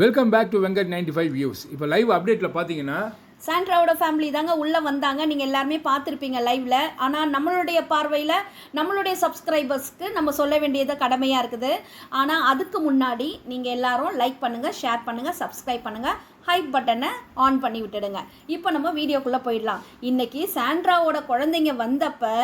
Welcome back to Venkat ninety five views இப்போ live அப்டேட்டில் பார்த்தீங்கன்னா சாண்ட்ராவோட ஃபேமிலி தாங்க உள்ளே வந்தாங்க. நீங்கள் எல்லாருமே பார்த்துருப்பீங்க லைவில் ஆனால் நம்மளுடைய பார்வையில் நம்மளுடைய சப்ஸ்கிரைபர்ஸ்க்கு நம்ம சொல்ல வேண்டியது கடமையாக இருக்குது. ஆனால் அதுக்கு முன்னாடி நீங்கள் எல்லாரும் லைக் பண்ணுங்கள் ஷேர் பண்ணுங்கள் சப்ஸ்கிரைப் பண்ணுங்கள் ஹைப் பட்டனை ஆன் பண்ணி விட்டுடுங்க. இப்போ நம்ம வீடியோக்குள்ளே போயிடலாம். இன்றைக்கி சாண்ட்ராவோட குழந்தைங்க வந்தப்போ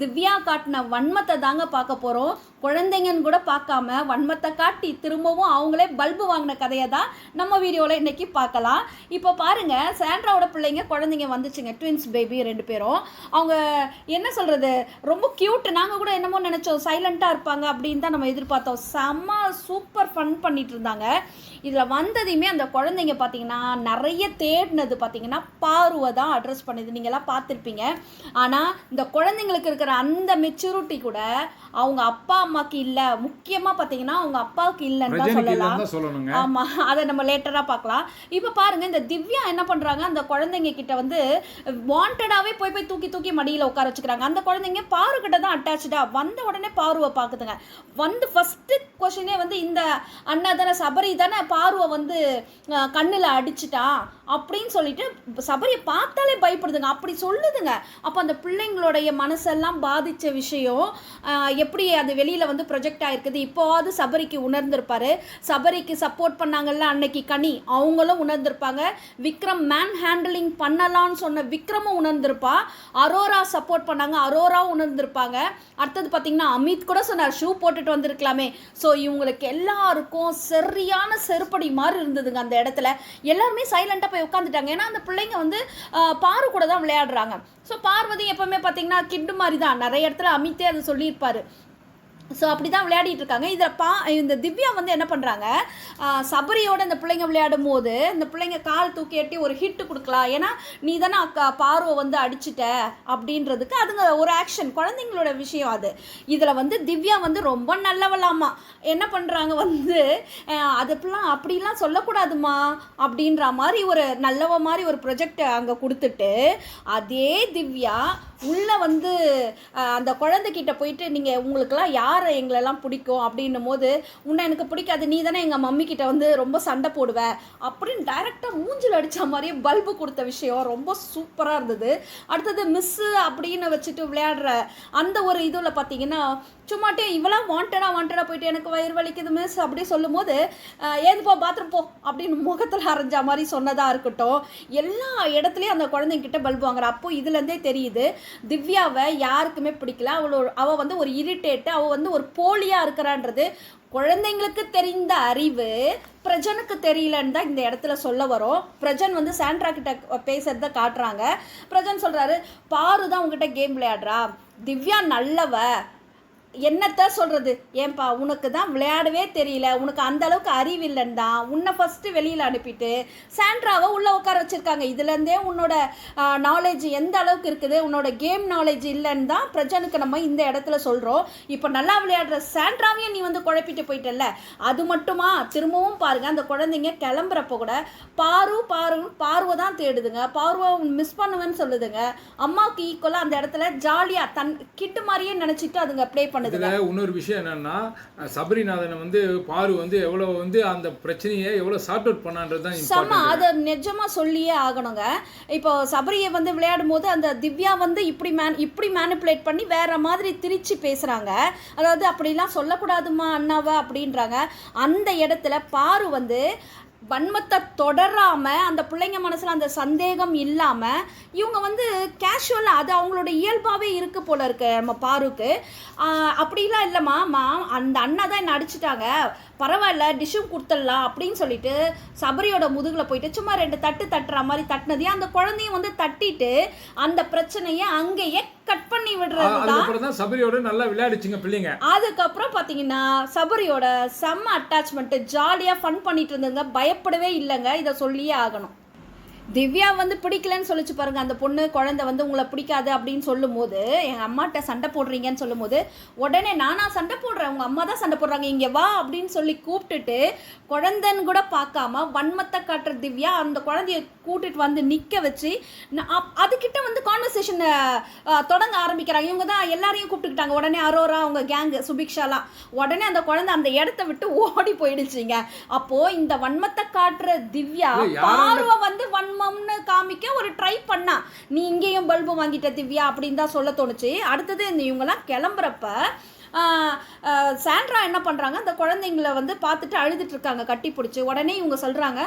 திவ்யா காட்டின வன்மத்தை தாங்க பார்க்க போகிறோம் குழந்தைங்கன்னு கூட பார்க்காம வன்மத்தை காட்டி திரும்பவும் அவங்களே பல்பு வாங்கின கதையை தான் நம்ம வீடியோவில் இன்றைக்கி பார்க்கலாம். இப்போ பாருங்க சாண்ட்ராவோட பிள்ளைங்க குழந்தைங்க வந்துச்சுங்க. ட்வின்ஸ் பேபி ரெண்டு பேரும். அவங்க என்ன சொல்கிறது ரொம்ப க்யூட் நாங்கள் கூட என்னமோ நினச்சோம் சைலண்ட்டாக இருப்பாங்க அப்படின்னு தான் நம்ம எதிர்பார்த்தோம். செம்ம சூப்பர் ஃபன் பண்ணிட்டு இருந்தாங்க. இதில் வந்ததையுமே அந்த குழந்தைங்க பார்த்தீங்கன்னா நிறைய தேடினது பார்த்தீங்கன்னா பார்வை தான் அட்ரஸ் பண்ணுது. நீங்கள்லாம் பார்த்துருப்பீங்க. ஆனால் இந்த குழந்தைங்களுக்கு இருக்கிற அந்த மெச்சூரிட்டி கூட அவங்க அப்பா அம்மாக்கு இல்லை. முக்கியமாக பார்த்தீங்கன்னா அவங்க அப்பாவுக்கு இல்லைன்னு தான் சொல்லலாம். இல்லைன்னு தான் சொல்லணுங்க. ஆமா அதை நம்ம லேட்டரா பார்க்கலாம். இப்போ பாருங்க இந்த திவ்யா என்ன பண்றாங்க? அந்த குழந்தைங்க கிட்ட வந்து வாண்டடாவே போய் போய் தூக்கி தூக்கி மடியில உட்கார வச்சுக்கிறாங்க. அந்த குழந்தைங்க பாரு கிட்ட தான் அட்டாச்சா வந்த உடனே பாருவை பாக்குதுங்க வந்து ஃபர்ஸ்ட் கொஷினே வந்து இந்த அண்ணா தானே சபரி தானே பார்வை வந்து கண்ணில் கண்ணுல அடிச்சிட்டான் அப்படின்னு சொல்லிட்டு சபரியை பார்த்தாலே பயப்படுதுங்க. அப்படி சொல்லுதுங்க. அப்போ அந்த பிள்ளைங்களுடைய மனசெல்லாம் பாதித்த விஷயம் எப்படி அது வெளியில் வந்து ப்ரொஜெக்ட் ஆகிருக்குது இப்போவாது சபரிக்கு உணர்ந்திருப்பாரு. சபரிக்கு சப்போர்ட் பண்ணாங்கல்ல அன்னைக்கு கனி. அவங்களும் உணர்ந்திருப்பாங்க. விக்ரம் மேன் ஹேண்டிலிங் பண்ணலான்னு சொன்ன விக்ரமும் உணர்ந்திருப்பா. அரோரா சப்போர்ட் பண்ணாங்க. அரோராவும் உணர்ந்திருப்பாங்க. அடுத்தது பார்த்தீங்கன்னா அமித் கூட சொன்னார் ஷூ போட்டுட்டு வந்திருக்கலாமே. ஸோ ஸோ இவங்களுக்கு எல்லாருக்கும் சரியான செருப்படி மாதிரி இருந்ததுங்க அந்த இடத்துல. எல்லாருமே சைலண்டாக போய் உட்காந்துட்டாங்க ஏன்னா அந்த பிள்ளைங்க வந்து பாரு கூட தான் விளையாடுறாங்க. ஸோ பார்வதி எப்போவுமே பார்த்தீங்கன்னா கிட்டு மாதிரி தான். நிறைய இடத்துல அமித்தே அதை சொல்லியிருப்பாரு. ஸோ அப்படி தான் விளையாடிட்டு இருக்காங்க. இதில் பா இந்த திவ்யா வந்து என்ன பண்ணுறாங்க சபரியோட இந்த பிள்ளைங்க விளையாடும் போது இந்த பிள்ளைங்க கால் தூக்கி எட்டி ஒரு ஹிட்டு கொடுக்கலாம். ஏன்னா நீ தானே அக்கா பார்வை வந்து அடிச்சிட்ட அப்படின்றதுக்கு அதுங்க ஒரு ஆக்ஷன் குழந்தைங்களோட விஷயம் அது. இதில் வந்து திவ்யா வந்து ரொம்ப நல்லவளாமா. என்ன பண்ணுறாங்க வந்து அதுப்பெல்லாம் அப்படிலாம் சொல்லக்கூடாதுமா அப்படின்ற மாதிரி ஒரு நல்லவ மாதிரி ஒரு ப்ரொஜெக்ட் அங்கே கொடுத்துட்டு அதே திவ்யா உள்ளே வந்து அந்த குழந்தைகிட்ட போயிட்டு நீங்கள் உங்களுக்கெல்லாம் யார் எங்களெல்லாம் பிடிக்கும் அப்படின்னும் போது உன்னை எனக்கு பிடிக்காது நீ தானே எங்கள் மம்மி கிட்ட வந்து ரொம்ப சண்டை போடுவ? அப்படின்னு டைரெக்டாக மூஞ்சில் அடித்த மாதிரியே பல்பு கொடுத்த விஷயம். ரொம்ப சூப்பராக இருந்தது. அடுத்தது மிஸ்ஸு அப்படின்னு வச்சுட்டு விளையாடுற அந்த ஒரு இதில் பார்த்தீங்கன்னா சும்மாட்டே இவெல்லாம் வாண்டடாக வாண்டடாக போயிட்டு எனக்கு வயிறு வலிக்குது மிஸ் அப்படி சொல்லும்போது போது ஏதுப்பா பாத்ரூம் போ அப்படின்னு முகத்தில் அரைஞ்ச மாதிரி சொன்னதாக இருக்கட்டும். எல்லா இடத்துலையும் அந்த குழந்தைங்கிட்ட பல்பு வாங்குற. அப்போ இதுலேருந்தே தெரியுது திவ்யாவை யாருக்குமே பிடிக்கல. அவளோ அவள் வந்து ஒரு இரிட்டேட்டு அவள் வந்து ஒரு போலியாக இருக்கிறான்றது குழந்தைங்களுக்கு தெரிந்த அறிவு பிரஜனுக்கு தெரியலன்னு தான் இந்த இடத்துல சொல்ல வரோம். பிரஜன் வந்து சாண்ட்ரா கிட்ட பேசுறத காட்டுறாங்க. பிரஜன் சொல்றாரு பாரு தான் உங்ககிட்ட கேம் விளையாடுறா. திவ்யா நல்லவ. என்னத்த சொல்கிறது ஏன்பா உனக்கு தான் விளையாடவே தெரியல. உனக்கு அந்த அளவுக்கு அறிவு இல்லைன்னு தான் உன்னை ஃபஸ்ட்டு வெளியில் அனுப்பிட்டு சாண்ட்ராவை உள்ளே உட்கார வச்சுருக்காங்க. இதுலேருந்தே உன்னோட நாலேஜ் எந்த அளவுக்கு இருக்குது? உன்னோட கேம் நாலேஜ் இல்லைன்னு தான் பிரஜனுக்கு நம்ம இந்த இடத்துல சொல்கிறோம் இப்போ நல்லா விளையாடுற சாண்ட்ராவையும் நீ வந்து குழப்பிட்டு போயிட்டல்ல. அது மட்டுமா? திரும்பவும் பாருங்கள் அந்த குழந்தைங்க கிளம்புறப்போ கூட பாரு பாரு பார்வை தான் தேடுதுங்க. பார்வை மிஸ் பண்ணுவேன்னு சொல்லுதுங்க. அம்மாவுக்கு ஈக்குவலாக அந்த இடத்துல ஜாலியாக தன் கிட்டு மாதிரியே நினச்சிட்டு அதுங்க ப்ளே இதில் இன்னொரு விஷயம் என்னன்னா சபரிநாதனை வந்து பாரு வந்து எவ்வளோ வந்து அந்த பிரச்சனையை எவ்வளோ சார்ட் அவுட் பண்ணான்றது தான் செம்ம அதை நிஜமா சொல்லியே ஆகணுங்க. இப்போ சபரியை வந்து விளையாடும் போது அந்த திவ்யா வந்து இப்படி மேன் இப்படி மேனிப்புலேட் பண்ணி வேற மாதிரி திரிச்சு பேசுறாங்க. அதாவது அப்படிலாம் சொல்லக்கூடாதுமா அண்ணாவை அப்படின்றாங்க. அந்த இடத்துல பாரு வந்து வன்மத்தை தொடராம அந்த பிள்ளைங்க மனசுல அந்த சந்தேகம் இல்லாம இவங்க வந்து கேஷுவலாக அது அவங்களோட இயல்பாகவே இருக்கு போல இருக்கு நம்ம பாருக்கு. அப்படிலாம் இல்லைம்மா மா அந்த அண்ணா தான் என்னை அடிச்சிட்டாங்க. பரவாயில்ல டிஷ்ஷும் கொடுத்துடலாம் அப்படின்னு சொல்லிட்டு சபரியோட முதுகில் போயிட்டு சும்மா ரெண்டு தட்டு தட்டுற மாதிரி தட்டினதையும் அந்த குழந்தையும் வந்து தட்டிட்டு அந்த பிரச்சனையை அங்கேயே கட் பண்ணி விடுறது தான் சபரியோட நல்லா விளையாடிச்சுங்க பிள்ளைங்க. அதுக்கப்புறம் பார்த்தீங்கன்னா சபரியோட செம்ம அட்டாச்மெண்ட்டு ஜாலியாக ஃபன் பண்ணிட்டு இருந்ததுங்க. பயப்படவே இல்லைங்க. இதை சொல்லியே ஆகணும். திவ்யா வந்து பிடிக்கலன்னு சொல்லிச்சு பாருங்க. அந்த பொண்ணு குழந்தை வந்து உங்களை பிடிக்காது அப்படின்னு சொல்லும்போது எங்கள் அம்மாட்ட சண்டை போடுறீங்கன்னு சொல்லும்போது உடனே நானா சண்டை போடுறேன். உங்கள் அம்மா தான் சண்டை போடுறாங்க. இங்கே வா அப்படின்னு சொல்லி கூப்பிட்டுட்டு குழந்தைன்னு கூட பார்க்காம வன்மத்தை காட்டுற திவ்யா அந்த குழந்தைய கூட்டிட்டு வந்து நிற்க வச்சு ந- அப்- அதுகிட்ட வந்து கான்வர்சேஷன் தொடங்க ஆரம்பிக்கிறாங்க. இவங்க தான் எல்லாரையும் கூப்பிட்டுக்கிட்டாங்க. உடனே அரோரா அவங்க கேங்கு சுபிக்ஷாலாம். உடனே அந்த குழந்தை அந்த இடத்த விட்டு ஓடி போயிடுச்சுங்க. அப்போ இந்த வன்மத்தை காட்டுற திவ்யா பார்வை வந்து வன்மம்னு காமிக்க ஒரு ட்ரை பண்ணா. நீ இங்கேயும் பல்பு வாங்கிட்ட திவ்யா அப்படின்னு தான் சொல்ல தோணுச்சு. அடுத்தது இந்த இவங்கெல்லாம் கிளம்புறப்ப சாண்ட்ரா என்ன பண்ணுறாங்க அந்த குழந்தைங்கள வந்து பார்த்துட்டு அழுதுட்டு இருக்காங்க கட்டி பிடிச்சி. உடனே இவங்க சொல்கிறாங்க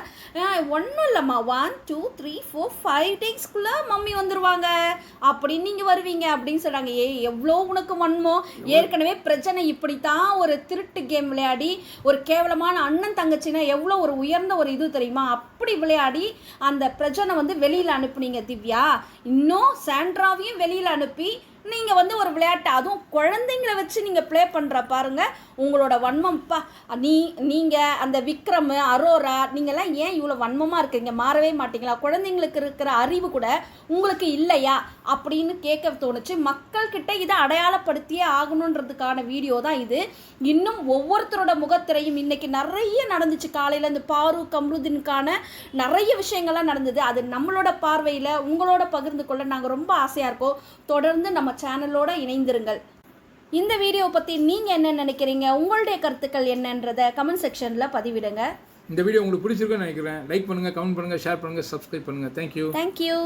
ஒன்றும் இல்லைம்மா. One two three four five டேஸ்க்குள்ளே மம்மி வந்துருவாங்க. அப்படின்னு நீங்கள் வருவீங்க. அப்படின்னு சொல்கிறாங்க ஏய் எவ்வளோ உனக்கு வன்மோ ஏற்கனவே பிரச்சனை இப்படித்தான் ஒரு திருட்டு கேம் விளையாடி ஒரு கேவலமான அண்ணன் தங்கச்சின்னா எவ்வளோ ஒரு உயர்ந்த ஒரு இது தெரியுமா? அப்படி விளையாடி அந்த பிரச்சனை வந்து வெளியில் அனுப்புனீங்க திவ்யா. இன்னும் சாண்ட்ராவையும் வெளியில் அனுப்பி நீங்கள் வந்து ஒரு விளையாட்டு அதுவும் குழந்தைங்கள வச்சு நீங்கள் ப்ளே பண்ணுற பாருங்கள் உங்களோட வன்மம்ப்பா நீ நீங்கள் அந்த விக்ரம் அரோரா நீங்கள்லாம் ஏன் இவ்வளோ வன்மமாக இருக்கீங்க? மாறவே மாட்டீங்களா? குழந்தைங்களுக்கு இருக்கிற அறிவு கூட உங்களுக்கு இல்லையா? அப்படின்னு கேட்க தோணுச்சு. மக்கள்கிட்ட இதை அடையாளப்படுத்தியே ஆகணுன்றதுக்கான வீடியோ தான் இது. இன்னும் ஒவ்வொருத்தரோட முகத்திரையும் இன்றைக்கி நிறைய நடந்துச்சு. காலையில் இந்த பாரு கம்ருதினுக்கான நிறைய விஷயங்கள்லாம் நடந்தது. அது நம்மளோட பார்வையில் உங்களோட பகிர்ந்து கொள்ள நாங்கள் ரொம்ப ஆசையாக இருக்கோம். தொடர்ந்து நம்ம நம்ம சேனலோட இணைந்திருங்கள். இந்த வீடியோ பற்றி நீங்கள் என்ன நினைக்கிறீங்க? உங்களுடைய கருத்துக்கள் என்னன்றதை கமெண்ட் செக்ஷனில் பதிவிடுங்க. இந்த வீடியோ உங்களுக்கு பிடிச்சிருக்குன்னு நினைக்கிறேன். லைக் பண்ணுங்கள் கமெண்ட் பண்ணுங்கள் ஷேர் பண்ணுங்கள் சப்ஸ்கிரைப் பண்ணுங்கள் தேங்க்யூ தேங்க்யூ